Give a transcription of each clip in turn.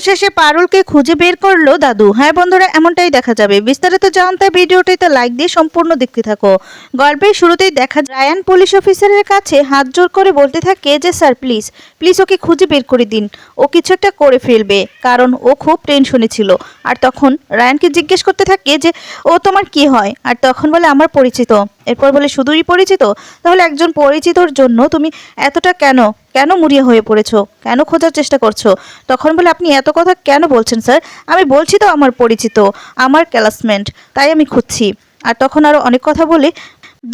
অবশেষে পারুলকে খুঁজে বের করল দাদু। হ্যাঁ বন্ধুরা, এমনটাই দেখা যাবে। বিস্তারিত জানতে ভিডিওটিতে লাইক দিয়ে সম্পূর্ণ দেখতে থাকো। গল্পের শুরুতেই দেখা রায়ান পুলিশ অফিসারের কাছে হাত জোর করে বলতে থাকে যে, স্যার প্লিজ প্লিজ ওকে খুঁজে বের করে দিন। ও কিছু একটা করে ফেলবে। কারণ ও খুব টেনশনে ছিল। আর তখন রায়ানকে জিজ্ঞেস করতে থাকে যে, ও তোমার কি হয়? আর তখন বলে, আমার পরিচিত। এরপর বলে শুধুই পরিচিত? তাহলে একজন পরিচিতর জন্য তুমি এতটা কেন কেন মুড়িয়ে হয়ে পড়েছো? কেন খোঁজার চেষ্টা করছ? তখন বলে, আপনি এত কথা কেন বলছেন, স্যার? আমি বলছি তো আমার পরিচিত, আমার ক্লাসমেট, তাই আমি খুঁজছি। আর তখন আরও অনেক কথা বলে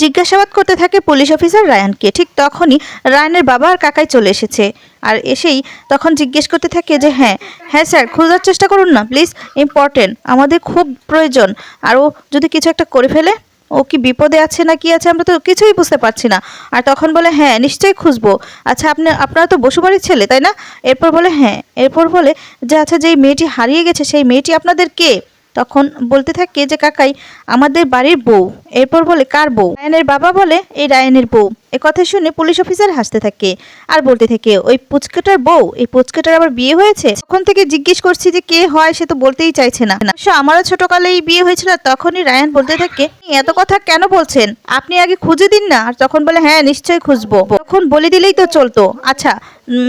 জিজ্ঞাসাবাদ করতে থাকে পুলিশ অফিসার রায়ানকে। ঠিক তখনই রায়ানের বাবা আর কাকাই চলে এসেছে। আর এসেই তখন জিজ্ঞেস করতে থাকে যে হ্যাঁ হ্যাঁ স্যার, খোঁজার চেষ্টা করুন না, প্লিজ, ইম্পর্টেন্ট, আমাদের খুব প্রয়োজন। আরও যদি কিছু একটা করে ফেলে ও কি বিপদে আছে না কি আছে আমরা তো কিছুই বুঝতে পারছি না। আর তখন বলে হ্যাঁ নিশ্চয়ই খুঁজবো। আচ্ছা আপনি, আপনারা তো বসু বাড়ির ছেলে, তাই না? এরপর বলে হ্যাঁ। এরপর বলে, যে আচ্ছা যেই মেয়েটি হারিয়ে গেছে, সেই মেয়েটি আপনাদের কে? তখন বলতে থাকে যে, কাকাই, আমাদের বাড়ির বউ। এরপর বলে, কার বউ? রায়নের বাবা বলে, এই রায়নের বউ। এ কথা শুনে পুলিশ অফিসার হাসতে থাকে আর বলতে থাকে, ওই পুচকেটার বউ? এই পুচকেটার আবার বিয়ে হয়েছে? তখন থেকে জিজ্ঞেস করছি যে, কে হয় সে তো বলতেই চাইছে না। অবশ্য আমারও ছোটকালেই বিয়ে হয়েছিল, তখনই রায়ান বলতে থাকে এত কথা কেন বলছেন? আপনি আগে খুঁজে দিন না। আর তখন বলে হ্যাঁ নিশ্চয়ই খুঁজবো। তখন বলে দিলেই তো চলতো। আচ্ছা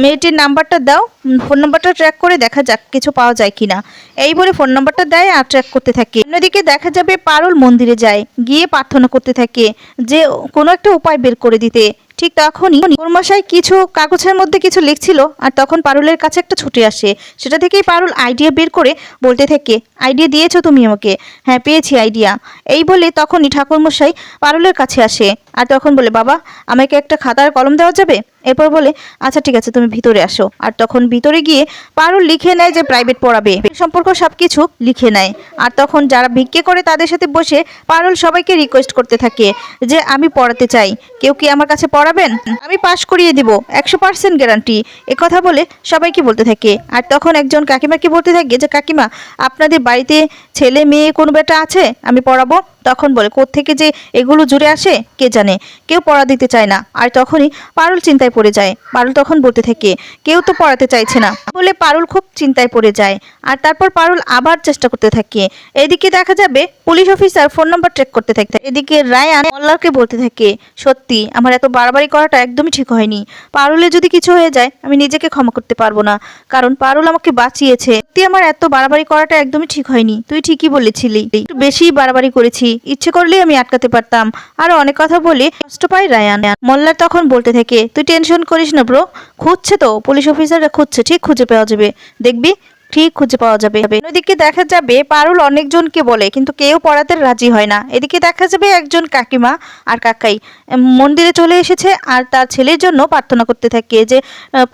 মেয়েটির নাম্বারটা দাও ফোন নাম্বারটা ট্র্যাক করে দেখা যাক কিছু পাওয়া যায় কিনা। এই বলে ফোন নাম্বারটা দেয় আর ট্র্যাক করতে থাকে। অন্যদিকে দেখা যাবে পারুল মন্দিরে যায়, গিয়ে প্রার্থনা করতে থাকে যে কোনো একটা উপায় বের করে দিতে। ঠিক তখনই কর্মশাই কিছু কাগজের মধ্যে কিছু লিখছিল আর তখন পারুলের কাছে একটা ছুটে আসে। সেটা থেকেই পারুল আইডিয়া বের করে বলতে থাকে আইডিয়া দিয়েছ তুমি আমাকে? হ্যাঁ পেয়েছি আইডিয়া এই বলে তখনই ঠাকুরমশাই পারুলের কাছে আসে। আর তখন বলে, বাবা, আমাকে একটা খাতার কলম দেওয়া যাবে? এরপর বলে আচ্ছা ঠিক আছে, তুমি ভিতরে আসো। আর তখন ভিতরে গিয়ে পারুল লিখে নেয় যে প্রাইভেট পড়াবে। সম্পর্ক সব কিছু লিখে নেয়। আর তখন যারা ভিক্ষে করে তাদের সাথে বসে পারুল সবাইকে রিকোয়েস্ট করতে থাকে যে, আমি পড়াতে চাই। কেউ কি আমার কাছে পড়াবেন? আমি পাশ করিয়ে দিব, একশো পার্সেন্ট গ্যারান্টি কথা বলে সবাইকে বলতে থাকে। আর তখন একজন কাকিমাকে বলতে থাকে যে, কাকিমা, আপনাদের বাড়িতে ছেলে, মেয়ে কোনো বেটা আছে? আমি পড়াবো। তখন বলে থেকে যে এগুলো জুড়ে আসে, কে জানে? কেউ পড়া দিতে চায় না। আর তখনই পারুল চিন্তায় পড়ে যায়। পারুল তখন বলতে থাকে, কেউ তো পড়াতে চাইছে না। বলে পারুল খুব চিন্তায় পড়ে যায়। আর তারপর পারুল আবার চেষ্টা করতে থাকে। এদিকে দেখা যাবে, police officer phone number track করতে থাকে। এদিকে রায়ান মল্লারকে বলতে থাকে, সত্যি, আমার এত বাড়াবাড়ি করাটা একদমই ঠিক হয়নি। পারুলে যদি কিছু হয়ে যায়, আমি নিজেকে ক্ষমা করতে পারব না। কারণ পারুল আমাকে বাঁচিয়েছে। সত্যি, আমার এত বাড়াবাড়ি করাটা একদমই ঠিক হয়নি। তুই ঠিকই বলেছিলি। একটু বেশি বাড়াবাড়ি করেছি। ইচ্ছে করলেই আমি আটকাতে পারতাম। আরও অনেক কথা বলে কষ্ট পায় রায়ান। মোল্লার তখন বলতে থাকে, তুই টেনশন করিস না ব্রো, খুঁজছে তো, পুলিশ অফিসাররা খুঁজছে, ঠিক খুঁজে পাওয়া যাবে। দেখবি, ঠিক খুঁজে পাওয়া যাবে। অন্যদিকে দেখা যাবে, পারুল অনেকজনকে বলে, কিন্তু কেউ পড়াতে রাজি হয় না। এদিকে দেখা যাবে একজন কাকিমা আর কাকাই। মন্দিরে চলে এসেছে আর তার ছেলের জন্য প্রার্থনা করতে থাকে যে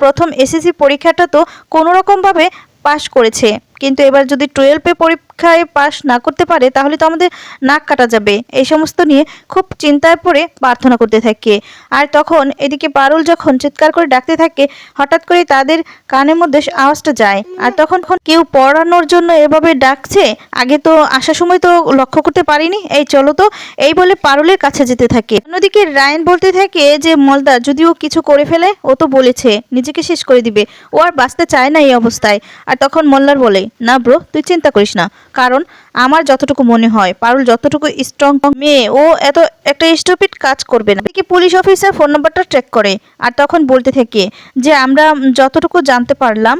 প্রথম এসএসসি পরীক্ষাটা তো কোনো রকমভাবে পাশ করেছে। কিন্তু এবার যদি টুয়েলভে পরীক্ষায় পাশ না করতে পারে, তাহলে তো আমাদের নাক কাটা যাবে। এই সমস্ত নিয়ে খুব চিন্তায় পড়ে প্রার্থনা করতে থাকে। আর তখন এদিকে পারুল যখন চিৎকার করে ডাকতে থাকে, হঠাৎ করে তাদের কানের মধ্যে আওয়াজটা যায়। আর তখন কেউ পড়ানোর জন্য এভাবে ডাকছে, আগে তো আসার সময় তো লক্ষ্য করতে পারিনি। এই চলো তো, এই বলে পারুলের কাছে যেতে থাকে। অন্যদিকে রায়ন বলতে থাকে যে, মলদা যদি ও কিছু করে ফেলে, ও তো বলেছে, নিজেকে শেষ করে দিবে। ও আর বাঁচতে চায় না এই অবস্থায়। আর তখন মোল্লার বলে, না ব্রো, তুই চিন্তা করিস না। কারণ আমার যতটুকু মনে হয়, পারুল যতটুকু স্ট্রং মেয়ে, ও এত একটা স্টুপিড কাজ করবে না। এদিকে পুলিশ অফিসার ফোন নাম্বারটা ট্র্যাক করে আর তখন বলতে থাকে যে, আমরা যতটুকু জানতে পারলাম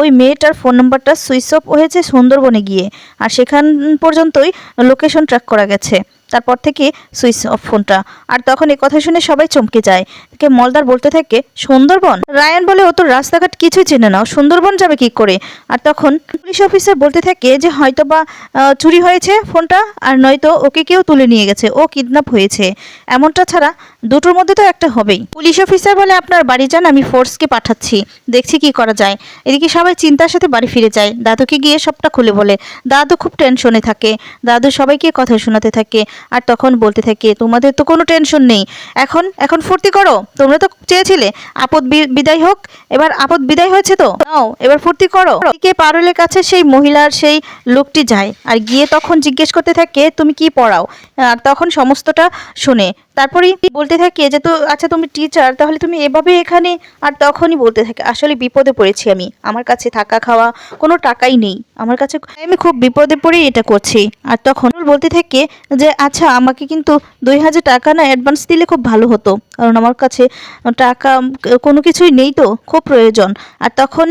ওই মেয়েটার ফোন নাম্বারটা সুইচ অফ হয়েছে সুন্দরবনে গিয়ে আর সেখান পর্যন্তই লোকেশন ট্র্যাক করা গেছে। তারপর থেকে সুইচ অফ ফোনটা আর তখন এ কথা শুনে সবাই চমকে যায়। থেকে মলদার বলতে থাকে সুন্দরবন? রায়ান বলে, ও তো রাস্তাঘাট কিছুই চেনে না। সুন্দরবন যাবে কি করে? আর তখন পুলিশ অফিসার বলতে থাকে যে হয়তো বা চুরি হয়েছে ফোনটা, আর নয়তো ওকে কেউ তুলে নিয়ে গেছে। ও কিডন্যাপ হয়েছে। এমনটা ছাড়া দুটোর মধ্যে তো একটা হবেই। পুলিশ অফিসার বলে, আপনার বাড়ি যান, আমি ফোর্সকে পাঠাচ্ছি। দেখছি কি করা যায়। এদিকে সবাই চিন্তার সাথে বাড়ি ফিরে যায়। দাদুকে গিয়ে সবটা খুলে বলে, দাদু খুব টেনশনে থাকে। দাদু সবাইকে কথা শোনাতে থাকে। আর তখন বলতে থাকে, তোমাদের তো কোনো টেনশন নেই। এখন এখন ফুর্তি করো। তোমরা তো চেয়েছিলে, আপদ বিদায় হোক, এবার আপদ বিদায় হয়েছে তো? নাও, এবার ফুর্তি করো। কে পারুলের কাছে সেই মহিলার সেই লোকটি যায়, আর গিয়ে তখন জিজ্ঞেস করতে থাকে তুমি কি পড়াও? আর তখন সমস্তটা শুনে। তারপরেই বলতে থাকে যে, তো আচ্ছা তুমি টিচার তাহলে তুমি এভাবে এখানে আর তখনই বলতে থাকে, আসলে বিপদে পড়েছি আমি, আমার কাছে থাকা খাওয়া কোনো টাকাই নেই, আমার কাছে আমি খুব বিপদে পড়েই এটা করছি। আর তখন বলতে থাকে যে আচ্ছা আমাকে কিন্তু দুই হাজার টাকা না অ্যাডভান্স দিলে খুব ভালো হতো, কারণ আমার কাছে টাকা, কোনো কিছুই নেই তো, খুব প্রয়োজন। আর তখন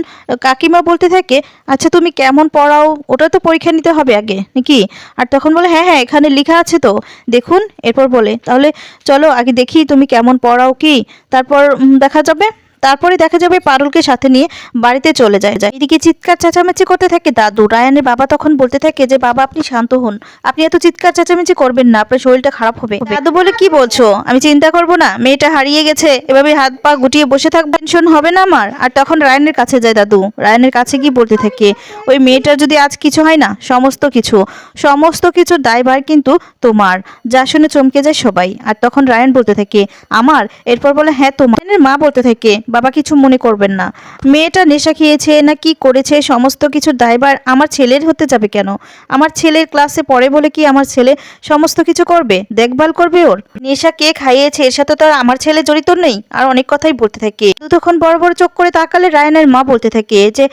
কাকিমা বলতে থাকে আচ্ছা তুমি কেমন পড়াও, ওটা তো পরীক্ষা নিতে হবে আগে, নাকি? আর তখন বলে হ্যাঁ হ্যাঁ এখানে লেখা আছে তো, দেখুন, এরপর বলে, তাহলে চলো আগে দেখি তুমি কেমন পড়াও কি তারপর দেখা যাবে। তারপরে দেখা যাবে পারুলকে সাথে নিয়ে বাড়িতে চলে যায় যায়। এদিকে চিৎকার চেঁচামেচি করতে থাকে দাদু। রায়ানের বাবা তখন বলতে থাকে যে বাবা আপনি শান্ত হন। আপনি এত চিৎকার চেঁচামেচি করবেন না আপনার শরীরটা খারাপ হবে। দাদু বলে কি বলছো? আমি চিন্তা করব না। মেয়েটা হারিয়ে গেছে। এভাবে হাত পা গুটিয়ে বসে থাকব টেনশন হবে না আমার। আর তখন রায়ানের কাছে যায় দাদু। রায়ানের কাছে কি বলতে থাকে ওই মেয়েটার যদি আজ কিছু হয় না সমস্ত কিছু। সমস্ত কিছুর দায়ভার কিন্তু তোমার। যা শুনে চমকে যায় সবাই। আর তখন রায়ান বলতে থাকে আমার? এরপর বলে হ্যাঁ তোমার। মা বলতে থাকে বাবা কিছু মনে করবেন না। মেয়েটা নেশা খেয়েছে না কি করেছে, সমস্ত কিছুর দায়ভার আমার ছেলের হতে যাবে কেন? আমার ছেলের ক্লাসে পড়ে বলে কি আমার ছেলে সমস্ত কিছু করবে? দেখভাল করবে ওর? নেশা কে খাইয়েছে, এর সাথে তো আর আমার ছেলে জড়িত নেই। আর অনেক কথাই বলতে থাকে। তখন বড় বড় চোখ করে তাকালে রায়নের মা বলতে থাকে যে,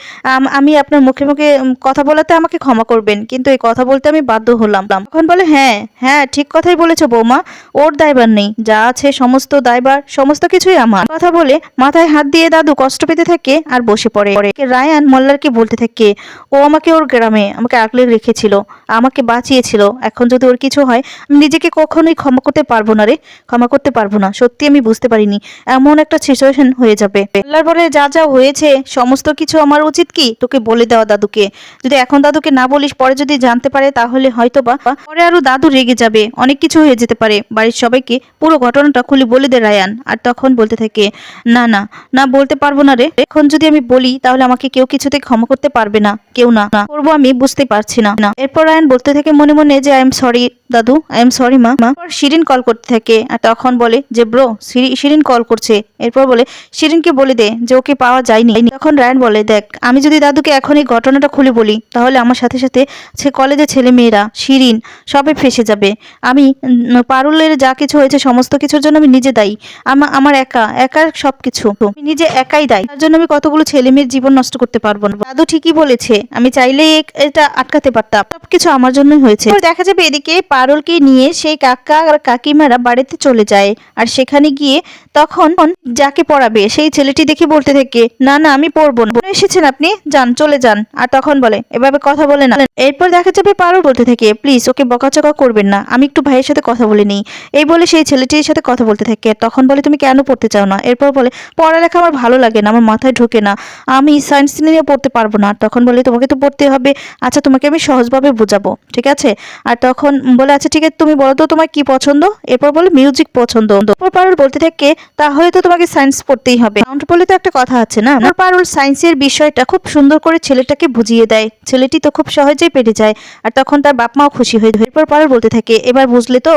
আমি আপনার মুখে মুখে কথা বলাতে আমাকে ক্ষমা করবেন, কিন্তু এই কথা বলতে আমি বাধ্য হলাম। তখন বলে হ্যাঁ হ্যাঁ ঠিক কথাই বলেছ বৌমা, ওর দায়বার নেই। যা আছে, সমস্ত দায়বার সমস্ত কিছুই আমার। কথা বলে মাথায় হাত দিয়ে দাদু কষ্ট পেতে থাকে আর বসে পড়ে। রায়ান মোল্লারকে বলতে থাকে, ও আমাকে ওর গ্রামে আমাকে আগলে রেখেছিল, আমাকে বাঁচিয়েছিল। এখন যদি ওর কিছু হয়, আমি নিজেকে কখনোই ক্ষমা করতে পারব না রে। ক্ষমা করতে পারব না। সত্যি আমি বুঝতে পারিনি। এমন একটা সিচুয়েশন হয়ে যাবে। মোল্লার বলে, যা যা হয়েছে, সমস্ত কিছু আমার উচিত কি? তোকে বলে দেওয়া দাদুকে। যদি এখন দাদুকে না বলিস, পরে যদি জানতে পারে, তাহলে হয়তো বা পরে আরও দাদু রেগে যাবে। অনেক কিছু হয়ে যেতে পারে। বাড়ির সবাইকে পুরো ঘটনাটা খুলে বলে দে রায়ান। আর তখন বলতে থাকে, না না না বলতে পারব না রে। এখন যদি আমি বলি, তাহলে আমাকে কেউ কিছুতে ক্ষমা করতে পারবে না। কেউ না। করব আমি, বুঝতে পারছি না। এরপর আয়ন বলতে থাকে মনে মনে যে, আই এম সরি দাদু আই এম সরি মা। মা শিরিন কল করতে থাকে আর তখন বলে যে, ব্রো শিরিন কল করছে। এরপর বলে, শিরিনকে বলে দে যে, ওকে পাওয়া যায়নি। তখন রায়ান বলে, দেখ, আমি যদি দাদুকে এখন এই ঘটনাটা খুলে বলি, তাহলে আমার সাথে সাথে সে কলেজের ছেলে মেয়েরা, শিরিন, সবে ফেসে যাবে। আমি পারুলের যা কিছু হয়েছে, সমস্ত কিছুর জন্য আমি নিজে দায়ী। আমার আমার একা, একার সব কিছু আমি নিজে একাই দায়ী। তার জন্য আমি কতগুলো ছেলে মেয়ের জীবন নষ্ট করতে পারব না। দাদু ঠিকই বলেছে, আমি চাইলেই এটা আটকাতে পারতাম। সবকিছু আমার জন্যই হয়েছে। দেখা যাবে এদিকে পারুলকে নিয়ে সেই কাকা আর কাকিমারা বাড়িতে চলে যায়। আর সেখানে গিয়ে তখন যাকে পড়াবে, সেই ছেলেটি দেখে বলতে থাকে, না না, আমি পড়ব না। এসেছেন আপনি? যান, চলে যান। আর তখন বলে, এভাবে কথা বলে না। এরপর দেখা যাবে পারুল বলতে থাকে, প্লিজ, ওকে বকাচকা করবেন না। আমি একটু ভাইয়ের সাথে কথা বলে নিই। এই বলে সেই ছেলেটির সাথে কথা বলতে থাকে। তখন বলে, তুমি কেন পড়তে চাও না? এরপর বলে, পড়ালেখা আমার ভালো লাগে না, আমার মাথায় ঢোকে না। আমি সায়েন্স নিয়ে পড়তে পারব না। তখন বলে, তোমাকে তো পড়তে হবে। আচ্ছা তোমাকে আমি সহজভাবে বোঝাবো, ঠিক আছে? আর তখন বলে আচ্ছা ঠিক আছে, তুমি বলো তো তোমার কি পছন্দ? এরপর বলে, মিউজিক পছন্দ। এরপর পারুল বলতে থাকে, তাহলে তো তোমাকে সায়েন্স পড়তেই হবে। কাউন্ট বলে তো একটা কথা আছে না? পারুল সায়েন্সের বিষয়টা খুব সুন্দর করে ছেলেটাকে বুঝিয়ে দেয়। ছেলেটি তো খুব সহজেই পেরে যায়, আর তখন তার বাপ মাও খুশি হয়ে এরপর পারুল বলতে থাকে, এবার বুঝলে তো?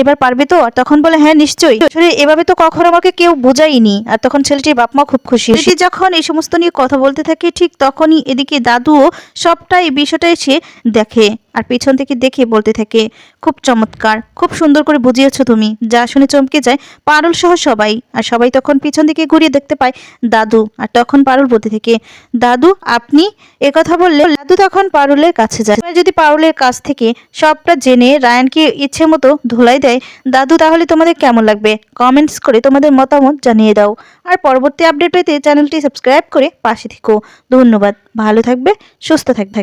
এবার পারবে তো? আর তখন বলে হ্যাঁ নিশ্চয়ই। আসলে এভাবে তো কখনো আমাকে কেউ বোঝায়নি, আর তখন ছেলেটির বাপ মা খুব খুশি ছেলেটি যখন এই সমস্ত নিয়ে কথা বলতে থাকে, ঠিক তখনই এদিকে দাদুও সবটাই বিষয়টা এসে দেখে। আর পেছন থেকে দেখে বলতে থাকে, খুব চমৎকার, খুব সুন্দর করে বুঝিয়েছো তুমি। যা শুনে চমকে যায় পারুল সহ সবাই। আর সবাই তখন পিছন দিকে ঘুরিয়ে দেখতে পায় দাদু। আর তখন পারুল বলতে থাকে, দাদু, আপনি কথা বললে দাদু তখন পারুলের কাছে যায়। যদি পারুলের কাছ থেকে সবটা জেনে রায়ানকে ইচ্ছে মতো ধোলাই দেয়, দাদু তাহলে তোমাদের কেমন লাগবে? কমেন্টস করে তোমাদের মতামত জানিয়ে দাও। আর পরবর্তী আপডেট পেতে চ্যানেলটি সাবস্ক্রাইব করে পাশে থেকো। ধন্যবাদ। ভালো থাকবে, সুস্থ থাকবে।